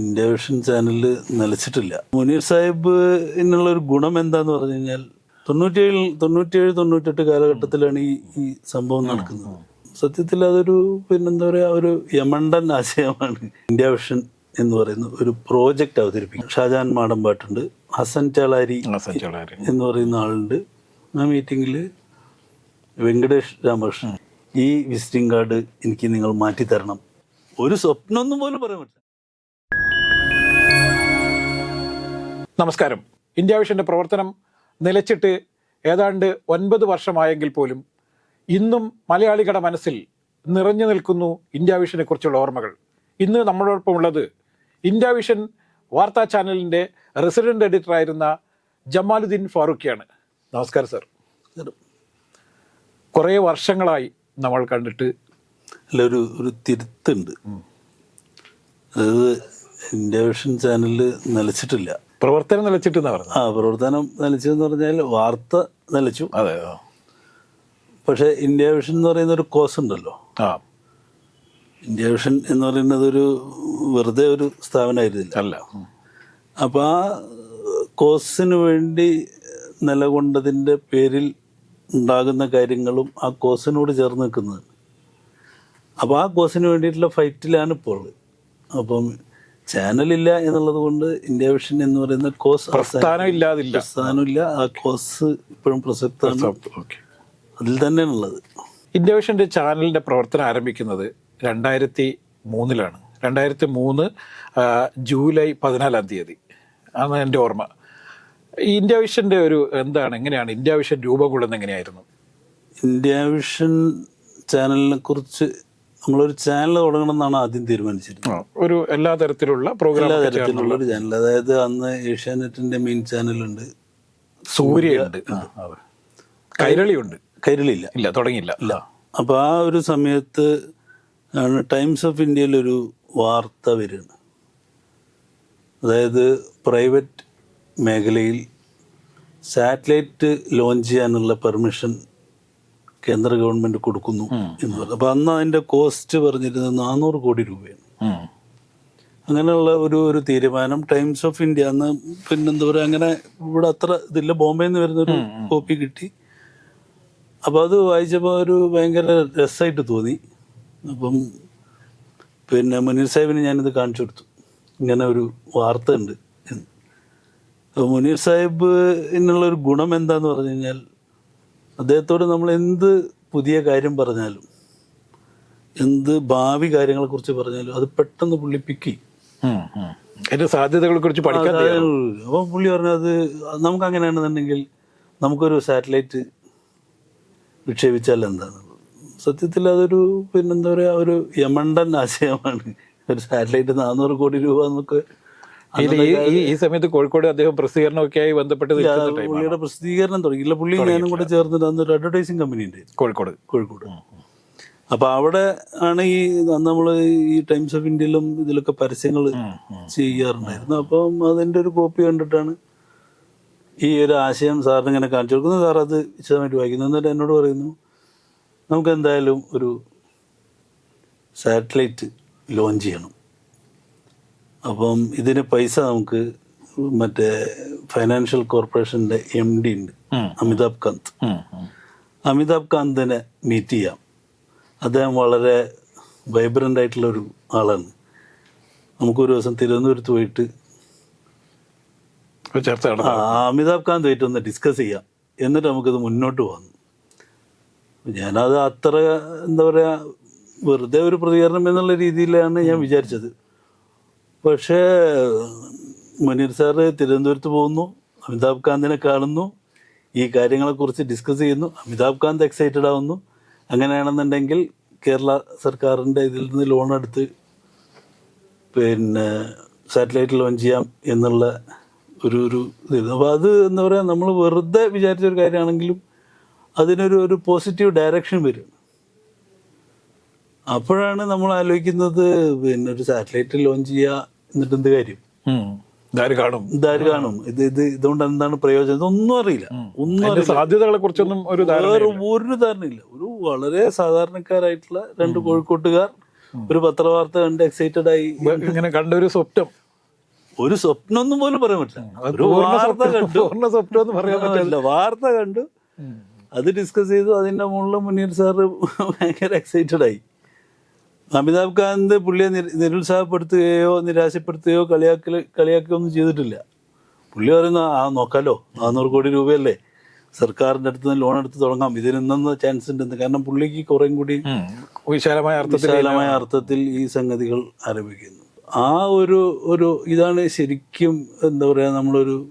India vision ചാനലിൽ നിലച്ചിട്ടില്ല. മുനീർ സാഹിബ് എന്നുള്ള ഒരു ഗുണം എന്താന്ന് പറഞ്ഞു കഴിഞ്ഞാൽ തൊണ്ണൂറ്റിയേഴിൽ തൊണ്ണൂറ്റിയേഴ് തൊണ്ണൂറ്റെട്ട് കാലഘട്ടത്തിലാണ് ഈ ഈ സംഭവം നടക്കുന്നത്. സത്യത്തിൽ അതൊരു പിന്നെന്താ പറയാ ഒരു യമണ്ടൻ ആശയമാണ് ഇന്ത്യ വിഷൻ എന്ന് പറയുന്ന ഒരു പ്രോജക്റ്റ് അവതരിപ്പിക്കും ഷാജാൻ മാടമ്പാട്ടുണ്ട് ഹസൻ ചാളാരി എന്ന് പറയുന്ന ആളുണ്ട്. ആ മീറ്റിങ്ങിൽ വെങ്കടേഷ് രാമകൃഷ്ണൻ. ഈ വിസിറ്റിംഗ് കാർഡ് എനിക്ക് നിങ്ങൾ മാറ്റി തരണം ഒരു സ്വപ്നമൊന്നും പോലും പറയാൻ പറ്റില്ല. നമസ്കാരം. ഇന്ത്യ വിഷന്റെ പ്രവർത്തനം നിലച്ചിട്ട് ഏതാണ്ട് ഒൻപത് വർഷമായെങ്കിൽ പോലും ഇന്നും മലയാളികളുടെ മനസ്സിൽ നിറഞ്ഞു നിൽക്കുന്നു ഇന്ത്യ വിഷനെ കുറിച്ചുള്ള ഓർമ്മകൾ. ഇന്ന് നമ്മളോടൊപ്പം ഉള്ളത് ഇന്ത്യ വിഷൻ വാർത്താ ചാനലിന്റെ റെസിഡന്റ് എഡിറ്ററായിരുന്ന ജമാലുദ്ദീൻ ഫാറൂഖിയാണ്. നമസ്കാരം സർ. കുറേ വർഷങ്ങളായി നമ്മൾ കണ്ടിട്ട് അല്ല ഒരു ഒരു തിരുത്തുണ്ട്. അതായത് ഇന്ത്യ വിഷൻ ചാനലിൽ നിലച്ചിട്ടില്ല. പ്രവർത്തനം നിലച്ചിട്ട് ആ പ്രവർത്തനം നിലച്ചെന്ന് പറഞ്ഞാൽ വാർത്ത നിലച്ചു. അതെ പക്ഷേ ഇന്ത്യ വിഷൻ എന്ന് പറയുന്ന ഒരു കോസ് ഉണ്ടല്ലോ. ആ. ഇന്ത്യ വിഷൻ എന്ന് പറയുന്നത് ഒരു വെറുതെ ഒരു സ്ഥാപനമായിരുന്നില്ല. അല്ല. അപ്പോൾ ആ കോസിന് വേണ്ടി നിലകൊണ്ടതിന്റെ പേരിൽ ഉണ്ടാകുന്ന കാര്യങ്ങളും ആ കോസിനോട് ചേർന്ന് നിൽക്കുന്നത്. അപ്പോൾ ആ കോസിന് വേണ്ടിയിട്ടുള്ള ഫൈറ്റിലാണ് ഇപ്പോൾ. അപ്പം ചാനലില്ല എന്നുള്ളത് കൊണ്ട് ഇന്ത്യ വിഷൻ എന്ന് പറയുന്ന കോസ് പ്രസ്ഥാനം ഇല്ലാതില്ല. പ്രസ്ഥാനമില്ല. ആ കോസ് ഇപ്പോഴും പ്രസക്തമാണ്. അതിൽ തന്നെയാണുള്ളത്. ഇന്ത്യ വിഷന്റെ ചാനലിന്റെ പ്രവർത്തനം ആരംഭിക്കുന്നത് രണ്ടായിരത്തി മൂന്നിലാണ്. രണ്ടായിരത്തി മൂന്ന് ജൂലൈ പതിനാലാം തീയതി. ആണ് എന്റെ ഓർമ്മ. ഇന്ത്യ വിഷന്റെ ഒരു എന്താണ് എങ്ങനെയാണ് ഇന്ത്യ വിഷൻ രൂപം കൊള്ളുന്നത് എങ്ങനെയായിരുന്നു? ഇന്ത്യ വിഷൻ ചാനലിനെ കുറിച്ച് നമ്മളൊരു ചാനൽ തുടങ്ങണം എന്നാണ് ആദ്യം തീരുമാനിച്ചിരുന്നത്. ഒരു എല്ലാ തരത്തിലുള്ള പ്രോഗ്രാം എല്ലാ തരത്തിലുള്ള ഒരു ചാനൽ അതായത് അന്ന് ഏഷ്യാനെറ്റിന്റെ മെയിൻ ചാനലുണ്ട് സൂര്യയുണ്ട്. കൈരളിയുണ്ട് കൈരളിയില്ല. ഇല്ല തുടങ്ങിയില്ല. ഇല്ല. അപ്പോൾ ആ ഒരു സമയത്ത് ആണ് ടൈംസ് ഓഫ് ഇന്ത്യയിൽ ഒരു വാർത്ത വരികയാണ്. അതായത് പ്രൈവറ്റ് മേഖലയിൽ സാറ്റലൈറ്റ് ലോഞ്ച് ചെയ്യാനുള്ള പെർമിഷൻ കേന്ദ്ര ഗവൺമെന്റ് കൊടുക്കുന്നു എന്ന് പറഞ്ഞു അപ്പൊ അന്ന് അതിന്റെ കോസ്റ്റ് പറഞ്ഞിരുന്നത് നാനൂറ് കോടി രൂപയാണ്. അങ്ങനെയുള്ള ഒരു ഒരു തീരുമാനം ടൈംസ് ഓഫ് ഇന്ത്യ അന്ന് പിന്നെന്താ പറയുക അങ്ങനെ ഇവിടെ അത്ര ഇതില്ല. ബോംബെയിൽ നിന്ന് വരുന്നൊരു കോപ്പി കിട്ടി. അപ്പോൾ അത് വായിച്ചപ്പോൾ ഒരു ഭയങ്കര രസമായിട്ട് തോന്നി. അപ്പം പിന്നെ മുനീർ സാഹിബിന് ഞാനിത് കാണിച്ചു കൊടുത്തു. ഇങ്ങനെ ഒരു വാർത്ത ഉണ്ട് എന്ന്. അപ്പോൾ മുനീർ സാഹിബ് ഇന്നുള്ള ഒരു ഗുണം എന്താന്ന് പറഞ്ഞു കഴിഞ്ഞാൽ അദ്ദേഹത്തോട് നമ്മൾ എന്ത് പുതിയ കാര്യം പറഞ്ഞാലും എന്ത് ഭാവി കാര്യങ്ങളെ കുറിച്ച് പറഞ്ഞാലും അത് പെട്ടെന്ന് പുള്ളി പിക്കി. അതിന്റെ സാധ്യതകളെ കുറിച്ച് പഠിക്കാൻ. അപ്പോൾ പുള്ളി പറഞ്ഞത് നമുക്ക് അങ്ങനെയാണെന്നുണ്ടെങ്കിൽ നമുക്കൊരു സാറ്റലൈറ്റ് വിക്ഷേപിച്ചാൽ എന്താണ് സത്യത്തിൽ അതൊരു പിന്നെന്താ പറയുക ഒരു യമണ്ടൻ ആശയമാണ് ഒരു സാറ്റലൈറ്റ് നാനൂറ് കോടി രൂപ എന്നൊക്കെ ഇത് ഈ സമയത്ത് കോഴിക്കോട് അദ്ദേഹം പ്രസിദ്ധീകരണമൊക്കെ ആയി ബന്ധപ്പെട്ട് പുള്ളിയുടെ പ്രസിദ്ധീകരണം തുടങ്ങിയില്ല പുള്ളി ഞാനും കൂടെ ചേർന്നിട്ട് അന്ന് ഒരു അഡ്വർടൈസിങ് കമ്പനി ഉണ്ട് കോഴിക്കോട്. കോഴിക്കോട്. അപ്പൊ അവിടെ ആണ് ഈ നമ്മൾ ഈ ടൈംസ് ഓഫ് ഇന്ത്യയിലും ഇതിലൊക്കെ പരസ്യങ്ങൾ ചെയ്യാറുണ്ടായിരുന്നു. അപ്പം അതിന്റെ ഒരു കോപ്പി കണ്ടിട്ടാണ് ഈ ഒരു ആശയം സാറിന് ഇങ്ങനെ കാണിച്ചു കൊടുക്കുന്നത്. സാർ അത് വിശദമായിട്ട് വായിക്കുന്നു. എന്നിട്ട് എന്നോട് പറയുന്നു നമുക്ക് എന്തായാലും ഒരു സാറ്റലൈറ്റ് ലോഞ്ച് ചെയ്യണം. അപ്പം ഇതിന് പൈസ നമുക്ക് മറ്റേ ഫൈനാൻഷ്യൽ കോർപ്പറേഷന്റെ എം ഡി ഉണ്ട്. അമിതാബ് അമിതാഭ് കാന്ത്. അമിതാഭ് കാന്തിനെ മീറ്റ് ചെയ്യാം. അദ്ദേഹം വളരെ വൈബ്രന്റ് ആയിട്ടുള്ള ഒരു ആളാണ്. നമുക്കൊരു ദിവസം തിരുവനന്തപുരത്ത് പോയിട്ട് അമിതാഭ് കാന്തുമായിട്ട് ഒന്ന് ഡിസ്കസ് ചെയ്യാം. എന്നിട്ട് നമുക്കിത് മുന്നോട്ട് പോകാം. ഞാനത് അത്ര എന്താ പറയുക വെറുതെ ഒരു പ്രതികരണം എന്നുള്ള രീതിയിലാണ് ഞാൻ വിചാരിച്ചത്. പക്ഷേ മുനീർ സാറ് തിരുവനന്തപുരത്ത് പോകുന്നു അമിതാഭ് കാന്തിനെ കാണുന്നു ഈ കാര്യങ്ങളെക്കുറിച്ച് ഡിസ്കസ് ചെയ്യുന്നു അമിതാഭ് കാന്ത് എക്സൈറ്റഡ് ആവുന്നു. അങ്ങനെയാണെന്നുണ്ടെങ്കിൽ കേരള സർക്കാരിന്റെ ഇതിൽ നിന്ന് ലോൺ എടുത്ത് പിന്നെ സാറ്റലൈറ്റ് ലോഞ്ച് ചെയ്യാം എന്നുള്ള ഒരു ഒരു ഇതായിരുന്നു അപ്പോൾ അത് എന്താ പറയുക നമ്മൾ വെറുതെ വിചാരിച്ച ഒരു കാര്യമാണെങ്കിലും അതിനൊരു ഒരു പോസിറ്റീവ് ഡയറക്ഷൻ വരും. അപ്പോഴാണ് നമ്മൾ ആലോചിക്കുന്നത് പിന്നെ ഒരു സാറ്റലൈറ്റ് ലോഞ്ച് ചെയ്യുക എന്നിട്ട് എന്ത് കാര്യം. കാണും? ഇതാര് കാണും? ഇത് ഇത് ഇതുകൊണ്ട് എന്താണ് പ്രയോജനം? ഒന്നും അറിയില്ല. ഒന്നും സാധ്യതകളെ കുറിച്ചൊന്നും ഒരു വേറെ ഒരു ധാരണയില്ല. ഒരു വളരെ സാധാരണക്കാരായിട്ടുള്ള രണ്ട് കോഴിക്കോട്ടുകാർ ഒരു പത്രവാർത്ത കണ്ട് എക്സൈറ്റഡ് ആയി. ഇങ്ങനെ കണ്ട ഒരു സ്വപ്നം. ഒരു സ്വപ്നം ഒന്നും പോലും പറയാൻ പറ്റില്ല. ഒരു വാർത്ത കണ്ടു. സ്വപ്നം ഒന്നും പറയാൻ പറ്റില്ല. വാർത്ത കണ്ടു. അത് ഡിസ്കസ് ചെയ്തു. അതിന്റെ മുകളിൽ മുനീർ സാറ് ഭയങ്കര എക്സൈറ്റഡ് ആയി. അമിതാഭ് കാന്ത് പുള്ളിയെ നിര- നിരുത്സാഹപ്പെടുത്തുകയോ നിരാശപ്പെടുത്തുകയോ കളിയാക്കൽ കളിയാക്കുകയോ ഒന്നും ചെയ്തിട്ടില്ല. പുള്ളി പറയുന്ന ആ നോക്കാലോ. നാനൂറ് കോടി രൂപയല്ലേ. സർക്കാരിന്റെ അടുത്ത് നിന്ന് ലോൺ എടുത്ത് തുടങ്ങാം. ഇതിന് ഇന്നെന്ന ചാൻസ് ഉണ്ടെന്ന് കാരണം പുള്ളിക്ക് കുറേം കൂടി. വിശാലമായ വിശാലമായ അർത്ഥത്തിൽ ഈ സംഗതികൾ ആരംഭിക്കുന്നു. ആ ഒരു ഒരു ഇതാണ് ശരിക്കും എന്താ പറയുക നമ്മളൊരു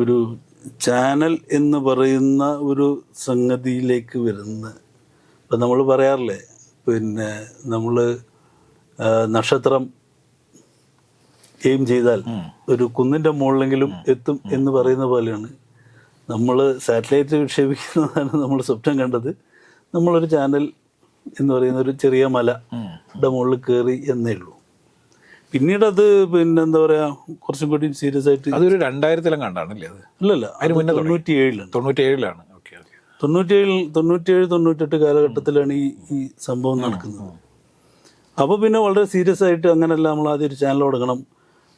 ഒരു ചാനൽ എന്ന് പറയുന്ന ഒരു സംഗതിയിലേക്ക് വരുന്ന ഇപ്പം നമ്മൾ പറയാറില്ലേ പിന്നെ നമ്മൾ നക്ഷത്രം എയിം ചെയ്താൽ ഒരു കുന്നിന്റെ മുകളിലെങ്കിലും എത്തും എന്ന് പറയുന്ന പോലെയാണ്. നമ്മൾ സാറ്റലൈറ്റ് വിക്ഷേപിക്കുന്നതാണ് നമ്മൾ സ്വപ്നം കണ്ടത്. നമ്മളൊരു ചാനൽ എന്ന് പറയുന്ന ഒരു ചെറിയ മലയുടെ മുകളിൽ കയറി എന്നേ ഉള്ളൂ. പിന്നീട് അത് പിന്നെ എന്താ പറയാ കുറച്ചും കൂടി സീരിയസ് ആയിട്ട് അതൊരു രണ്ടായിരത്തിലും കണ്ടാണല്ലേ അത്? അല്ലല്ല അത് തൊണ്ണൂറ്റി ഏഴിലാണ് തൊണ്ണൂറ്റി ഏഴിലാണ് തൊണ്ണൂറ്റിയേഴിൽ തൊണ്ണൂറ്റിയേഴ് തൊണ്ണൂറ്റെട്ട് കാലഘട്ടത്തിലാണ് ഈ ഈ സംഭവം നടക്കുന്നത്. അപ്പോൾ പിന്നെ വളരെ സീരിയസ് ആയിട്ട് അങ്ങനെയല്ല നമ്മൾ ആദ്യം ഒരു ചാനൽ തുടങ്ങണം.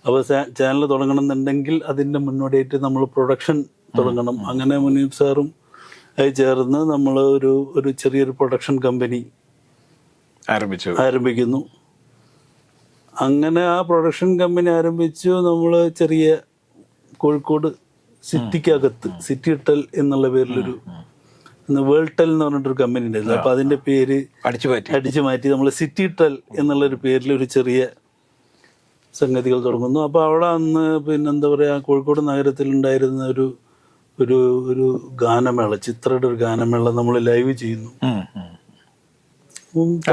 അപ്പോൾ ചാനൽ തുടങ്ങണം എന്നുണ്ടെങ്കിൽ അതിന്റെ മുന്നോടിയായിട്ട് നമ്മൾ പ്രൊഡക്ഷൻ തുടങ്ങണം. അങ്ങനെ മുനീബ് സാറും ആയി ചേർന്ന് നമ്മൾ ഒരു ഒരു ചെറിയൊരു പ്രൊഡക്ഷൻ കമ്പനി ആരംഭിച്ചു. ആരംഭിക്കുന്നു. അങ്ങനെ ആ പ്രൊഡക്ഷൻ കമ്പനി ആരംഭിച്ചു. നമ്മൾ ചെറിയ കോഴിക്കോട് സിറ്റിക്കകത്ത് സിറ്റി ഇട്ടൽ എന്നുള്ള പേരിലൊരു വേൾഡ് ടെൽ എന്ന് പറഞ്ഞിട്ടൊരു കമ്പനി ഉണ്ടായിരുന്നു. അപ്പൊ അതിന്റെ പേര് അടിച്ചു മാറ്റി. അടിച്ചു മാറ്റി. നമ്മൾ സിറ്റി ടെൽ എന്നുള്ളൊരു പേരിൽ ഒരു ചെറിയ സംഗതികൾ തുടങ്ങുന്നു. അപ്പോൾ അവിടെ അന്ന് പിന്നെ എന്താ പറയാ കോഴിക്കോട് നഗരത്തിൽ ഉണ്ടായിരുന്ന ഒരു ഒരു ഒരു ഗാനമേള ചിത്രയുടെ ഒരു ഗാനമേള നമ്മൾ ലൈവ് ചെയ്യുന്നു.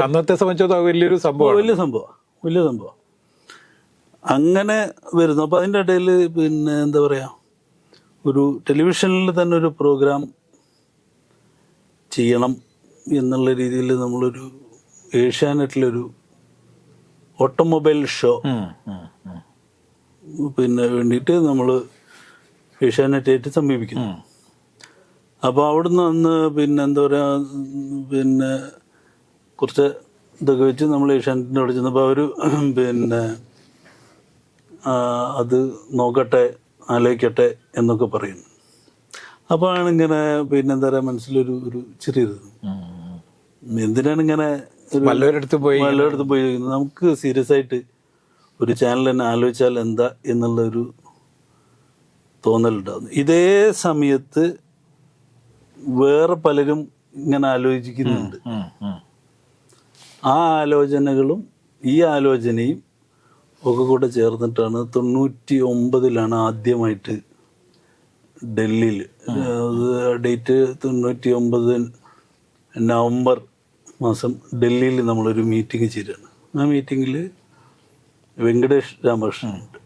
അന്നത്തെ സംബന്ധിച്ചത് വലിയൊരു സംഭവം വലിയ സംഭവം. വലിയ സംഭവം. അങ്ങനെ വരുന്നു. അപ്പോൾ അതിന്റെ ഇടയിൽ പിന്നെ എന്താ പറയാ ഒരു ടെലിവിഷനിൽ തന്നെ ഒരു പ്രോഗ്രാം ചെയ്യണം എന്നുള്ള രീതിയിൽ നമ്മളൊരു ഏഷ്യാനെറ്റിലൊരു ഓട്ടോമൊബൈൽ ഷോ പിന്നെ വേണ്ടിയിട്ട് നമ്മൾ ഏഷ്യാനെറ്റായിട്ട് സമീപിക്കുന്നു. അപ്പോൾ അവിടുന്ന് അന്ന് പിന്നെ എന്താ പറയുക പിന്നെ കുറച്ച് ഇതൊക്കെ വെച്ച് നമ്മൾ ഏഷ്യാനെറ്റിന്റെ അവിടെ ചെന്നപ്പോൾ അവർ പിന്നെ അത് നോക്കട്ടെ ആലോചിക്കട്ടെ എന്നൊക്കെ പറയുന്നു. അപ്പോഴാണ് ഇങ്ങനെ പിന്നെ എന്താ പറയുക മനസ്സിലൊരു ഒരു ചെറിയത് എന്തിനാണ് ഇങ്ങനെ വല്ലവരടുത്ത് പോയി പലയിടത്ത് പോയി? നമുക്ക് സീരിയസ് ആയിട്ട് ഒരു ചാനൽ തന്നെ ആലോചിച്ചാൽ എന്താ എന്നുള്ള ഒരു തോന്നലുണ്ടാകുന്നു ഇതേ സമയത്ത് വേറെ പലരും ഇങ്ങനെ ആലോചിക്കുന്നുണ്ട്. ആ ആലോചനകളും ഈ ആലോചനയും ഒക്കെ കൂടെ ചേർന്നിട്ടാണ് തൊണ്ണൂറ്റി ഒമ്പതിലാണ് ആദ്യമായിട്ട് ഡൽഹിയിൽ. ഡേറ്റ് തൊണ്ണൂറ്റി ഒമ്പത് നവംബർ മാസം ഡൽഹിയിൽ നമ്മളൊരു മീറ്റിംഗ് ചേരുകയാണ് ആ മീറ്റിങ്ങിൽ വെങ്കടേഷ് രാമകൃഷ്ണൻ ഉണ്ട്.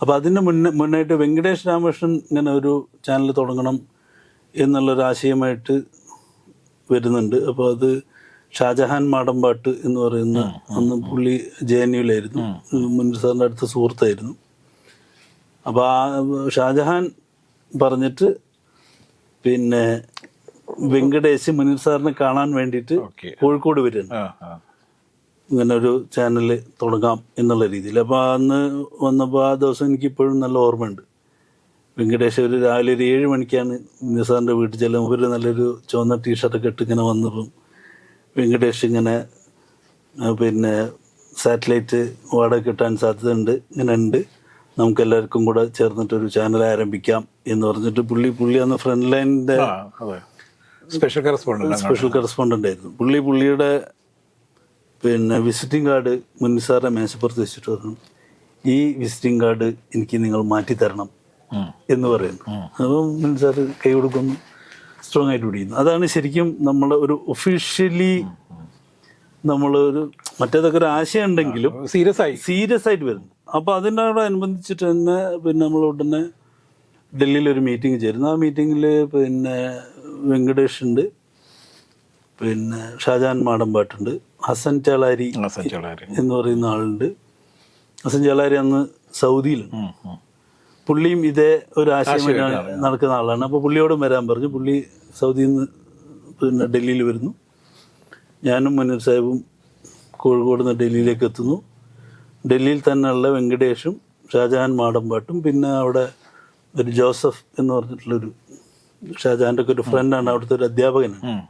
അപ്പോൾ അതിന് മുന്നേ മുന്നായിട്ട് വെങ്കടേഷ് രാമകൃഷ്ണൻ ഇങ്ങനെ ഒരു ചാനൽ തുടങ്ങണം എന്നുള്ളൊരു ആശയമായിട്ട് വരുന്നുണ്ട്. അപ്പോൾ അത് ഷാജഹാൻ മാടമ്പാട്ട് എന്ന് പറയുന്ന അന്ന് പുള്ളി ജെ എൻ യുലായിരുന്നു. മുൻ സാറിന്റെ അടുത്ത സുഹൃത്തായിരുന്നു. അപ്പോൾ ആ ഷാജഹാൻ പറഞ്ഞിട്ട് പിന്നെ വെങ്കടേശ് മുനീർ സാറിനെ കാണാൻ വേണ്ടിയിട്ട് കോഴിക്കോട് വരുന്നു ഇങ്ങനെ ഒരു ചാനൽ തുടങ്ങാം എന്നുള്ള രീതിയിൽ. അപ്പോൾ അന്ന് വന്നപ്പോൾ ആ ദിവസം എനിക്ക് ഇപ്പോഴും നല്ല ഓർമ്മയുണ്ട്. വെങ്കടേശ് ഒരു രാവിലെ ഒരു ഏഴ് മണിക്കാണ് സാറിന്റെ വീട്ടിൽ ചെല്ലുമ്പോൾ ഒരു നല്ലൊരു ചുവന്ന ടീഷർട്ടൊക്കെ ഇട്ട് ഇങ്ങനെ വന്നപ്പം വെങ്കടേഷ് ഇങ്ങനെ പിന്നെ സാറ്റലൈറ്റ് വാടക കിട്ടാൻ സാധ്യതയുണ്ട് ഇങ്ങനെ ഉണ്ട് നമുക്ക് എല്ലാവർക്കും കൂടെ ചേർന്നിട്ട് ഒരു ചാനൽ ആരംഭിക്കാം എന്ന് പറഞ്ഞിട്ട് പുള്ളി പുള്ളി അന്ന് ഫ്രണ്ട് ലൈനിന്റെ സ്പെഷ്യൽ കറസ്പോണ്ടന്റ് സ്പെഷ്യൽ കറസ്പോണ്ടന്റ് ആയിരുന്നു. പുള്ളി പുള്ളിയുടെ പിന്നെ വിസിറ്റിംഗ് കാർഡ് മുൻസാറെ മേശപ്പുറത്ത് വെച്ചിട്ട് പറഞ്ഞു ഈ വിസിറ്റിംഗ് കാർഡ് എനിക്ക് നിങ്ങൾ മാറ്റി തരണം എന്ന് പറയുന്നു. അപ്പം മുൻസാർ കൈ കൊടുക്കുന്നു സ്ട്രോങ് ആയിട്ട് പിടിക്കുന്നു. അതാണ് ശരിക്കും നമ്മൾ ഒരു ഒഫീഷ്യലി നമ്മൾ ഒരു മറ്റേതൊക്കെ ഒരു ആശയം ഉണ്ടെങ്കിലും സീരിയസ് ആയി. സീരിയസ് ആയിട്ട് വരുന്നു. അപ്പോൾ അതിനോട് അനുബന്ധിച്ചിട്ട് തന്നെ പിന്നെ നമ്മൾ ഉടനെ ഡൽഹിയിൽ ഒരു മീറ്റിംഗ് ചേരുന്നു. ആ മീറ്റിങ്ങിൽ പിന്നെ വെങ്കടേഷ് ഉണ്ട് പിന്നെ ഷാജാൻ മാടമ്പാട്ടുണ്ട്. ഹസൻ ചാളാരി. എന്ന് പറയുന്ന ആളുണ്ട്. ഹസൻ ചാളാരി അന്ന് സൗദിയിലുണ്ട്. പുള്ളിയും ഇതേ ഒരു ആശയം നടക്കുന്ന ആളാണ്. അപ്പോൾ പുള്ളിയോടും വരാൻ പറഞ്ഞു. പുള്ളി സൗദിയിൽ നിന്ന് പിന്നെ ഡൽഹിയിൽ വരുന്നു. ഞാനും മുനീർ സാഹിബും കോഴിക്കോട് നിന്ന് ഡൽഹിയിലേക്ക് എത്തുന്നു. ഡൽഹിയിൽ തന്നെയുള്ള വെങ്കടേഷും ഷാജഹാൻ മാടമ്പാട്ടും. പിന്നെ അവിടെ ഒരു ജോസഫ് എന്ന് പറഞ്ഞിട്ടുള്ളൊരു ഷാജഹാന്റെ ഒക്കെ ഒരു ഫ്രണ്ടാണ്. അവിടുത്തെ ഒരു അധ്യാപകനാണ്.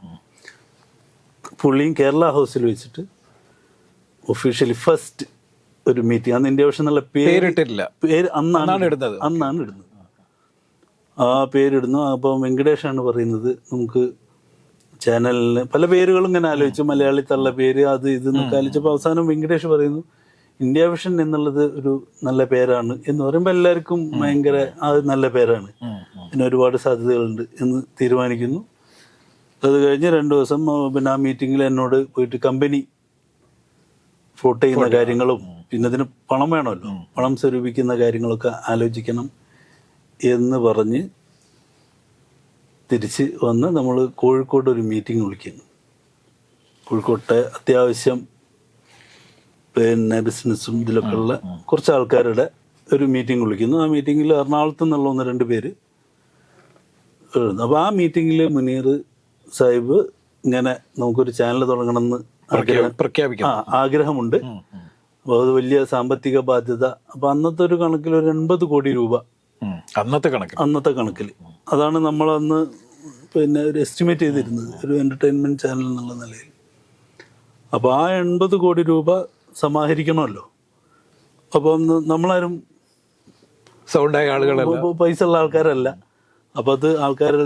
പുള്ളിയും കേരള ഹൗസിൽ വെച്ചിട്ട് ഒഫീഷ്യലി ഫസ്റ്റ് ഒരു മീറ്റിംഗ്. അന്ന് ഇന്ത്യ വിഷൻ എന്നുള്ള പേര് പേരിട്ടില്ല. പേര് അന്നാണ് അന്നാണ് ഇടുന്നത്. അന്നാണ് ഇടുന്നത്. ആ പേരിടുന്നു. അപ്പോൾ വെങ്കടേഷാണ് പറയുന്നത്. നമുക്ക് ചാനലിന് പല പേരുകളും ഇങ്ങനെ ആലോചിച്ചു മലയാളി തള്ള പേര് അത് ഇത് എന്നൊക്കെ ആലോചിച്ചപ്പോൾ അവസാനം വെങ്കടേഷ് പറയുന്നു ഇന്ത്യ വിഷൻ എന്നുള്ളത് ഒരു നല്ല പേരാണ് എന്ന് പറയുമ്പോൾ എല്ലാവർക്കും ഭയങ്കര അത് നല്ല പേരാണ്. പിന്നെ ഒരുപാട് സാധ്യതകളുണ്ട് എന്ന് തീരുമാനിക്കുന്നു. അത് കഴിഞ്ഞ് രണ്ട് ദിവസം പിന്നെ ആ മീറ്റിങ്ങിൽ എന്നോട് പോയിട്ട് കമ്പനി ഫ്ലോട്ട് ചെയ്യുന്ന കാര്യങ്ങളും പിന്നെ ഇതിന് പണം വേണമല്ലോ. പണം സ്വരൂപിക്കുന്ന കാര്യങ്ങളൊക്കെ ആലോചിക്കണം എന്ന് പറഞ്ഞ് തിരിച്ച് വന്ന് നമ്മൾ കോഴിക്കോട് ഒരു മീറ്റിംഗ് വിളിക്കുന്നു. കോഴിക്കോട്ടെ അത്യാവശ്യം പിന്നെ ബിസിനസ്സും ഇതിലൊക്കെ ഉള്ള കുറച്ച് ആൾക്കാരുടെ ഒരു മീറ്റിംഗ് വിളിക്കുന്നു. ആ മീറ്റിങ്ങിൽ എറണാകുളത്ത് നിന്നുള്ള ഒന്ന് രണ്ട് പേര് അപ്പോൾ ആ മീറ്റിങ്ങിൽ മുനീർ സാഹിബ് ഇങ്ങനെ നമുക്കൊരു ചാനൽ തുടങ്ങണമെന്ന് എന്ന് പ്രഖ്യാപിക്കും. ആ ആഗ്രഹമുണ്ട്. അപ്പോൾ അത് വലിയ സാമ്പത്തിക ബാധ്യത. അപ്പോൾ അന്നത്തെ ഒരു കണക്കിൽ ഒരു എൺപത് കോടി രൂപ. അന്നത്തെ കണക്കിൽ. അന്നത്തെ കണക്കിൽ. അതാണ് നമ്മൾ അന്ന് പിന്നെ ഒരു എസ്റ്റിമേറ്റ് ചെയ്തിരുന്നത്. ഒരു എന്റർടൈൻമെന്റ് ചാനൽ എന്നുള്ള നിലയിൽ. അപ്പോൾ ആ എൺപത് കോടി രൂപ സമാഹരിക്കണമല്ലോ. അപ്പോൾ നമ്മളാരും സൗണ്ടായ ആളുകളല്ല. പൈസ ഉള്ള ആൾക്കാരല്ല. അപ്പോൾ അത് ആൾക്കാരുടെ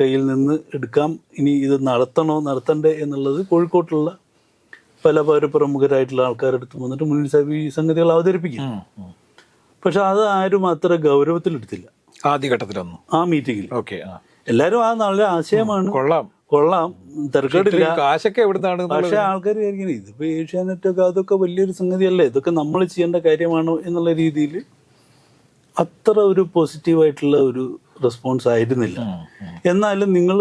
കയ്യിൽ നിന്ന് എടുക്കാം. ഇനി ഇത് നടത്തണോ നടത്തണ്ടേ എന്നുള്ളത് കോഴിക്കോട്ടുള്ള പല പൗരപ്രമുഖരായിട്ടുള്ള പ്രമുഖരായിട്ടുള്ള ആൾക്കാരെ അടുത്ത് വന്നിട്ട് മുന്നിൽ സാഹിബ് ഈ സംഗതികൾ അവതരിപ്പിക്കും. പക്ഷെ അത് ആരും അത്ര ഗൗരവത്തിലെടുത്തില്ല. ആദ്യഘട്ടത്തിലൊന്നും. ആ മീറ്റിങ്ങിൽ. ഓക്കെ എല്ലാവരും ആ നല്ല ആശയമാണ്. കൊള്ളാം. കൊള്ളാം. തിരക്കേടില്ല കാശൊക്കെ എവിടുന്നാണ് പക്ഷെ ആൾക്കാർ വിചാരിക്കുന്നത് ഇതിപ്പോ ഏഷ്യാനെറ്റൊക്കെ അതൊക്കെ വലിയൊരു സംഗതിയല്ലേ? ഇതൊക്കെ നമ്മൾ ചെയ്യേണ്ട കാര്യമാണ് എന്നുള്ള രീതിയിൽ അത്ര ഒരു പോസിറ്റീവായിട്ടുള്ള ഒരു റെസ്പോൺസ് ആയിരുന്നില്ല. എന്നാലും നിങ്ങൾ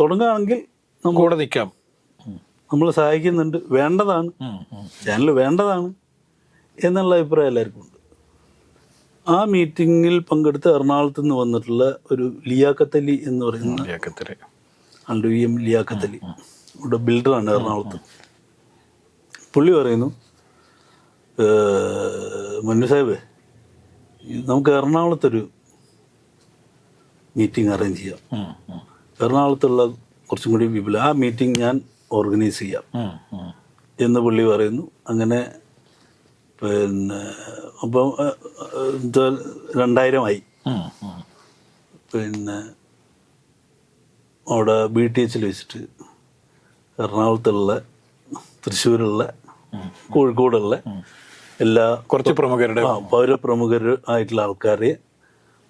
തുടങ്ങുകയാണെങ്കിൽ കൂടെ നിൽക്കാം നമ്മൾ സഹായിക്കുന്നുണ്ട്. വേണ്ടതാണ്. ചാനൽ വേണ്ടതാണ് എന്നുള്ള അഭിപ്രായം എല്ലാവർക്കും ഉണ്ട്. ആ മീറ്റിങ്ങിൽ പങ്കെടുത്ത് എറണാകുളത്ത് നിന്ന് വന്നിട്ടുള്ള ഒരു ലിയാക്കത്തലി എന്ന് പറയുന്ന ആളുടെ വി എം ലിയാക്കത്തലി ഇവിടെ ബിൽഡറാണ് എറണാകുളത്ത് പുള്ളി പറയുന്നു "ഏഹ്, മന്നു സാഹിബ് നമുക്ക് എറണാകുളത്തൊരു മീറ്റിംഗ് അറേഞ്ച് ചെയ്യാം. എറണാകുളത്തുള്ള കുറച്ചും കൂടി വിപുല ആ മീറ്റിംഗ് ഞാൻ ഓർഗനൈസ് ചെയ്യാം. എന്ന് പുള്ളി പറയുന്നു അങ്ങനെ പിന്നെ അപ്പം രണ്ടായിരമായി. പിന്നെ അവിടെ ബി ടി എച്ചിൽ വെച്ചിട്ട് എറണാകുളത്തുള്ള തൃശ്ശൂരുള്ള കോഴിക്കോടുള്ള എല്ലാ കുറച്ച് പ്രമുഖരുടെ പൗര പൗരപ്രമുഖർ ആയിട്ടുള്ള ആൾക്കാരെ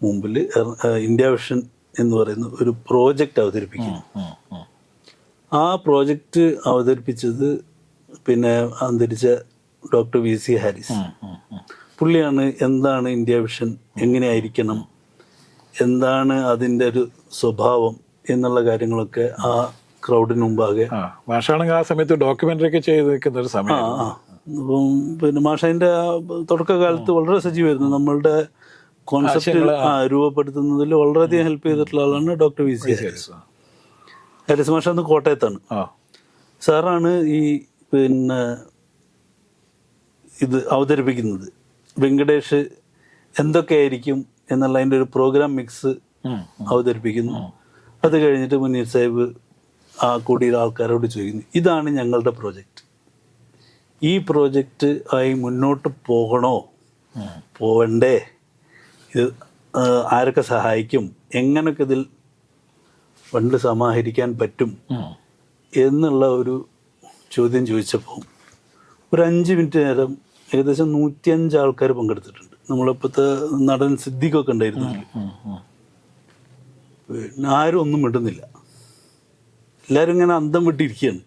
മുമ്പിൽ ഇന്ത്യ വിഷൻ എന്ന് പറയുന്ന ഒരു പ്രോജക്റ്റ് അവതരിപ്പിക്കും ഉം, ഉം. ആ പ്രോജക്റ്റ് അവതരിപ്പിച്ചത് പിന്നെ അന്തരിച്ച ഡോക്ടർ വി സി ഹാരിസ്. പുള്ളിയാണ് എന്താണ് ഇന്ത്യ വിഷൻ എങ്ങനെയായിരിക്കണം എന്താണ് അതിന്റെ ഒരു സ്വഭാവം? എന്നുള്ള കാര്യങ്ങളൊക്കെ ആ ക്രൗഡിന് മുമ്പാകെ മാഷാണെങ്കിൽ ആ സമയത്ത് ഡോക്യുമെന്ററി ഒക്കെ ചെയ്ത് നിൽക്കുന്ന ഒരു സമയം അപ്പം പിന്നെ മാഷതിന്റെ തുടക്കകാലത്ത് വളരെ സജീവമായിരുന്നു. നമ്മളുടെ കോൺസെപ്റ്റ് രൂപപ്പെടുത്തുന്നതിൽ വളരെയധികം ഹെൽപ്പ് ചെയ്തിട്ടുള്ള ആളാണ് doctor V C Haris Haris മാഷ അന്ന് കോട്ടയത്താണ്. സാറാണ് ഈ പിന്നെ ഇത് അവതരിപ്പിക്കുന്നത്. വെങ്കടേഷ് എന്തൊക്കെയായിരിക്കും എന്നുള്ള അതിന്റെ ഒരു പ്രോഗ്രാം മിക്സ് അവതരിപ്പിക്കുന്നു. അത് കഴിഞ്ഞിട്ട് മുനീർ സാഹിബ് ആ കൂടിയ ആൾക്കാരോട് ചോദിക്കുന്നു ഇതാണ് ഞങ്ങളുടെ പ്രോജക്റ്റ് ഈ പ്രോജക്റ്റ് ആയി മുന്നോട്ട് പോകണോ? പോകണ്ടേ പോവണ്ടേ? ഇത് ആരൊക്കെ സഹായിക്കും? എങ്ങനെയൊക്കെ ഇതിൽ ഫണ്ട് സമാഹരിക്കാൻ പറ്റും? എന്നുള്ള ഒരു ചോദ്യം ചോദിച്ചപ്പോൾ ഒരു അഞ്ച് മിനിറ്റ് നേരം ഏകദേശം നൂറ്റിയഞ്ച് ആൾക്കാർ പങ്കെടുത്തിട്ടുണ്ട്. നമ്മളിപ്പോഴത്തെ നടൻ സിദ്ദിഖൊക്കെ ഉണ്ടായിരുന്നു. പിന്നെ ആരും ഒന്നും മിണ്ടുന്നില്ല. എല്ലാവരും ഇങ്ങനെ അന്തം വിട്ടിരിക്കുകയാണ്.